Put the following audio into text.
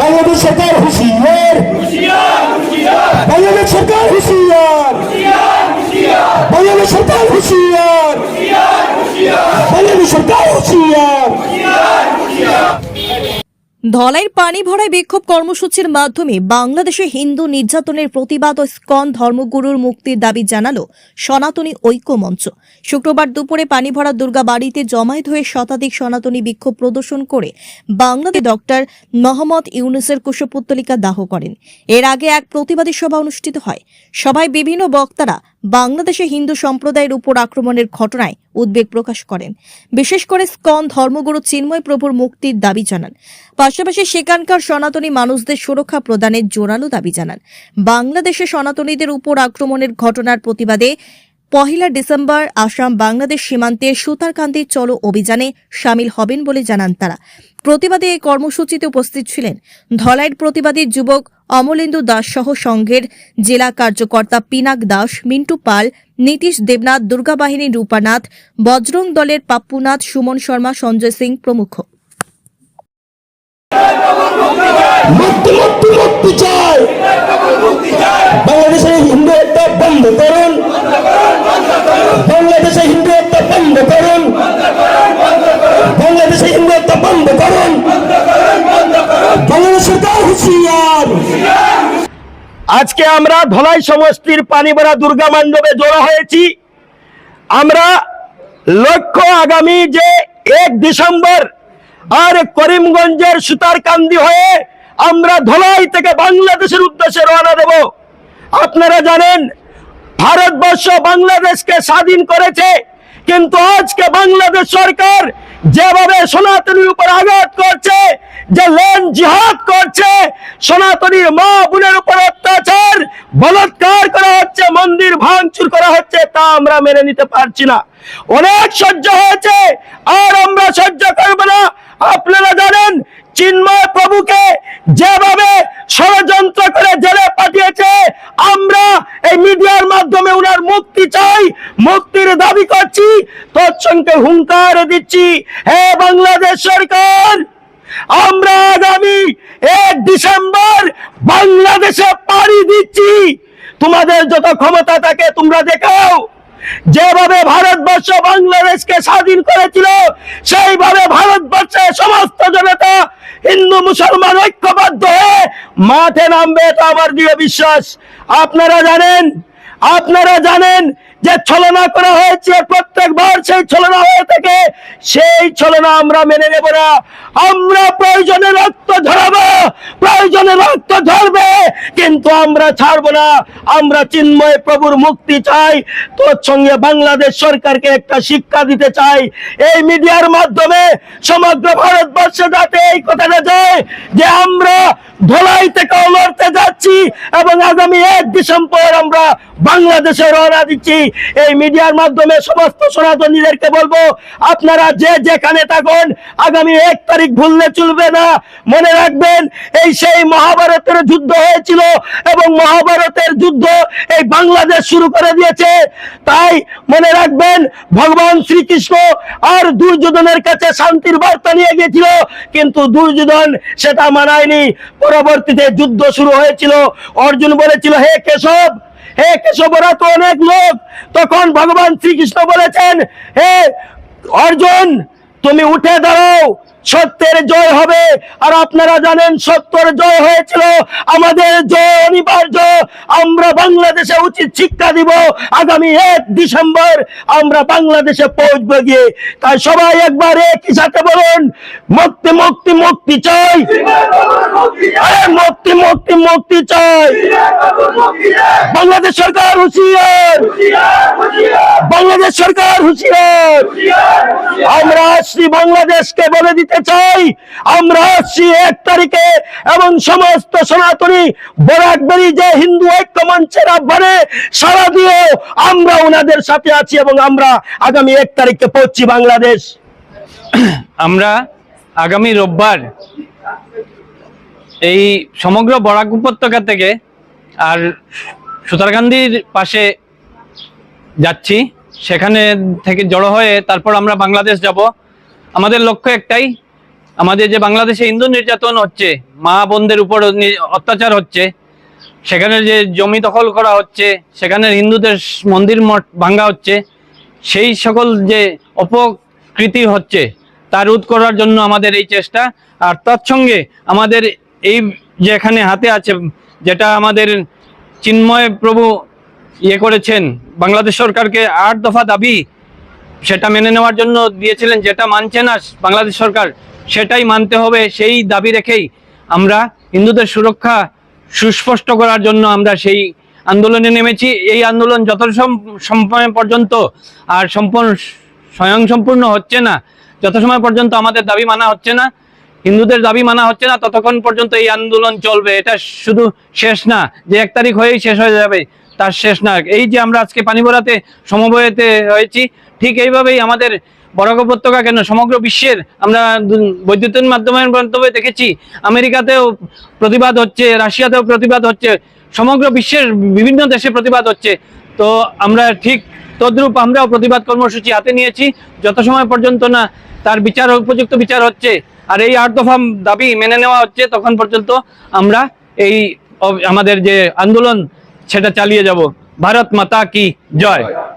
বাংলাদেশ সরকার হুঁশিয়ার। বাংলাদেশ সরকার হুঁশিয়ার। বাংলাদেশ সরকার হুঁশিয়ার। বাংলাদেশ সরকার হুঁশিয়ার। ধলাইয়ের পানি ভরায় বিক্ষোভ কর্মসূচির মাধ্যমে বাংলাদেশে হিন্দু নির্যাতনের প্রতিবাদ ও স্কন ধর্মগুরুর মুক্তির দাবি জানালো সনাতনী ঐক্য মঞ্চ শুক্রবার দুপুরে পানি ভরা দুর্গা বাড়িতে জমায়েত হয়ে শতাধিক সনাতনী বিক্ষোভ প্রদর্শন করে বাংলাদেশ ডক্টর মোহাম্মদ ইউনুসের কুশপুত্তলিকা দাহ করেন। এর আগে এক প্রতিবাদী সভা অনুষ্ঠিত হয়। সভায় বিভিন্ন বক্তারা বাংলাদেশে হিন্দু সম্প্রদায়ের উপর আক্রমণের ঘটনায় উদ্বেগ প্রকাশ করেন। বিশেষ করে স্কন ধর্মগুরু চিন্ময় প্রভুর মুক্তির দাবি জানান। পাশাপাশি সেখানকার সনাতনী মানুষদের সুরক্ষা প্রদানের জোরালো দাবি জানান। বাংলাদেশে সনাতনীদের উপর আক্রমণের ঘটনার প্রতিবাদে পহেলা ডিসেম্বর আসাম বাংলাদেশ সীমান্তে সুতারকান্দির চলো অভিযানে সামিল হবেন বলে জানান তারা। প্রতিবাদে এই কর্মসূচিতে উপস্থিত ছিলেন ধলাইয়ের প্রতিবাদী যুবক অমলেন্দু দাস সহ সংঘের জেলা কার্যকর্তা পিনাক দাস, মিন্টু পাল, নীতিশ দেবনাথ, দুর্গাবাহিনী রূপানাথ, বজরং দলের পাপ্পুনাথ, সুমন শর্মা, সঞ্জয় সিং প্রমুখ। বাংলাদেশের হিন্দু একটা বন্ধ করুন বাংলাদেশে হিন্দু হত্যা বন্ধ করুন বাংলাদেশে হিন্দু হত্যা বন্ধ করুন বাংলাদেশ সরকার হুঁশিয়ার আজকে আমরা ধলাই সমষ্টির পানিভরা দুর্গা মণ্ডপে জড়ো হয়েছি। আমরা লক্ষ্য আগামী যে এক ডিসেম্বর আর করিমগঞ্জের সুতারকান্দি হয়ে আমরা ধলাই থেকে বাংলাদেশের উদ্দেশ্যে রওনা দেব। আপনারা জানেন, ভারতবর্ষ বাংলাদেশকে স্বাধীন করেছে কিন্তু আজকে বাংলাদেশ সরকার যেভাবে সনাতনীর উপর আঘাত করছে, যে লেন জিহাদ করছে, সনাতনীর মা বোনের উপর অত্যাচার, বলৎকার করা হচ্ছে, মন্দির ভাঙচুর করা হচ্ছে, তা আমরা মেনে নিতে পারছি না। অনেক সহ্য হয়েছে, আর আমরা সহ্য করব না আপনারা জানেন চিন্ময় প্রভুকে যেভাবে ষড়যন্ত্র করে জেলে পাঠিয়েছে আমরা এই মিডিয়ার মাধ্যমে উনার মুক্তি চাই মুক্তির দাবি করছি তৎসঙ্গে হুঙ্কার দিচ্ছি। হে বাংলাদেশ সরকার, আমরা আগামী এক ডিসেম্বর বাংলাদেশে পাড়ি দিচ্ছি। তোমাদের যত ক্ষমতা থাকে তোমরা দেখাও। যেভাবে ভারতবর্ষ বাংলাদেশকে স্বাধীন করেছিল, সেইভাবে ভারতবর্ষের সমস্ত জনতা হিন্দু, মুসলমান ঐক্যবদ্ধ হয়ে মাঠে নামবে, এটা আমার দৃঢ় বিশ্বাস। আপনারা জানেন আপনারা জানেন যে ছলনা করা হয়েছে প্রত্যেকবার, সেই ছলনা হয়ে থাকে। সেই ছলনা আমরা মেনে নেব না। আমরা প্রয়োজনে রক্ত ঝরাবো, প্রয়োজনে রক্ত ঝরবে, কিন্তু আমরা ছাড়বো না। আমরা চিন্ময় প্রভুর মুক্তি চাই। তোর সঙ্গে বাংলাদেশ সরকারকে একটা শিক্ষা দিতে চাই। এই মিডিয়ার মাধ্যমে সমগ্র ভারতবর্ষে যাতে এই কথাটা যায় যে আমরা ধলাই থেকে লড়তে যাচ্ছি এবং আগামী এক ডিসেম্বর আমরা বাংলাদেশে রওনা দিচ্ছি। এই মিডিয়ার মাধ্যমে সমস্ত সনাতনীদেরকে বলব, আপনারা যে যেখানে থাকুন, আগামী এক তারিখ ভুললে চলবে না। মনে রাখবেন, এই সেই মহাভারতের যুদ্ধ হয়েছিল এবং মহাভারতের যুদ্ধ এই বাংলাদেশ শুরু করে দিয়েছে। তাই মনে রাখবেন, ভগবান শ্রীকৃষ্ণ আর দুর্যোধনের কাছে শান্তির বার্তা নিয়ে গিয়েছিল, কিন্তু দুর্যোধন সেটা মানায়নি। পরবর্তীতে যুদ্ধ শুরু হয়েছিল। অর্জুন বলেছিল, হে কেশব হে কেশব, ওরা তো অনেক লোক। তখন ভগবান শ্রীকৃষ্ণ বলেছেন, হে অর্জুন, তুমি উঠে দাঁড়াও সত্যের জয় হবে। আর আপনারা জানেন সত্যের জয় হয়েছিল আমাদের জয় অনিবার্য। আমরা বাংলাদেশে উচিত শিক্ষা দিব আগামী এক ডিসেম্বর। আমরা বাংলাদেশে পৌঁছবো গিয়ে। তাই সবাই একবার একই সাথে বলুন, মুক্তি মুক্তি মুক্তি চাই। মুক্তি মুক্তি মুক্তি চাই। বাংলাদেশ সরকার হুঁশিয়ার। বাংলাদেশ সরকার হুঁশিয়ার। আমরা আসছি বাংলাদেশকে বলে দিতে চাই। আমরা আসছি এক তারিখে এবং সমস্ত সনাতনী বরাকবেরি যে হিন্দু ঐক্য মঞ্চের আহ্বানে সারা দিয়ে আমরা ওনাদের সাথে আছি এবং আমরা আগামী এক তারিখে পৌঁছছি বাংলাদেশ। আমরা আগামী রোববার এই সমগ্র বরাক উপত্যকা থেকে আর সুতারকান্দির পাশে যাচ্ছি। সেখানে থেকে জড়ো হয়ে তারপর আমরা বাংলাদেশ যাব। আমাদের লক্ষ্য একটাই, আমাদের যে বাংলাদেশে হিন্দু নির্যাতন হচ্ছে, মা বোনদের উপর অত্যাচার হচ্ছে, সেখানে যে জমি দখল করা হচ্ছে, সেখানে হিন্দুদের মন্দির মঠ ভাঙ্গা হচ্ছে, সেই সকল যে অপকৃতি হচ্ছে তা রোধ করার জন্য আমাদের এই চেষ্টা। আর তার সঙ্গে আমাদের এই যে এখানে হাতে আছে, যেটা আমাদের চিন্ময় প্রভু ইয়ে করেছেন। বাংলাদেশ সরকারকে আট দফা দাবি সেটা মেনে নেওয়ার জন্য দিয়েছিলেন, যেটা মানছে না বাংলাদেশ সরকার, সেটাই মানতে হবে। সেই দাবি রেখেই আমরা হিন্দুদের সুরক্ষা সুস্পষ্ট করার জন্য আমরা সেই আন্দোলনে নেমেছি। এই আন্দোলন যত সম- সময় পর্যন্ত আর সম্পূর্ণ স্বয়ং সম্পূর্ণ হচ্ছে না। যত সময় পর্যন্ত আমাদের দাবি মানা হচ্ছে না। হিন্দুদের দাবি মানা হচ্ছে না, ততক্ষণ পর্যন্ত এই আন্দোলন চলবে। এটা শুধু শেষ না, যে এক তারিখ হয়েই শেষ হয়ে যাবে। তার শেষ না এই যে আমরা আজকে পানিভরাতে সমবয়তে হয়েছি, ঠিক এইভাবেই আমাদের বরাক উপত্যকা কেন সমগ্র বিশ্বের আমরা বৈদ্যুতিন মাধ্যমের মাধ্যমে দেখেছি, আমেরিকাতেও প্রতিবাদ হচ্ছে, রাশিয়াতেও প্রতিবাদ হচ্ছে, সমগ্র বিশ্বের বিভিন্ন দেশে প্রতিবাদ হচ্ছে। তো আমরা ঠিক তদ্রূপ আমরাও প্রতিবাদ কর্মসূচি হাতে নিয়েছি, যত সময় পর্যন্ত না তার বিচার, উপযুক্ত বিচার হচ্ছে, আর এই আট দফা দাবি মেনে নেওয়া হচ্ছে, তখন পর্যন্ত আমরা এই আমাদের যে আন্দোলন সেটা চালিয়ে যাব ভারত মাতা কি জয়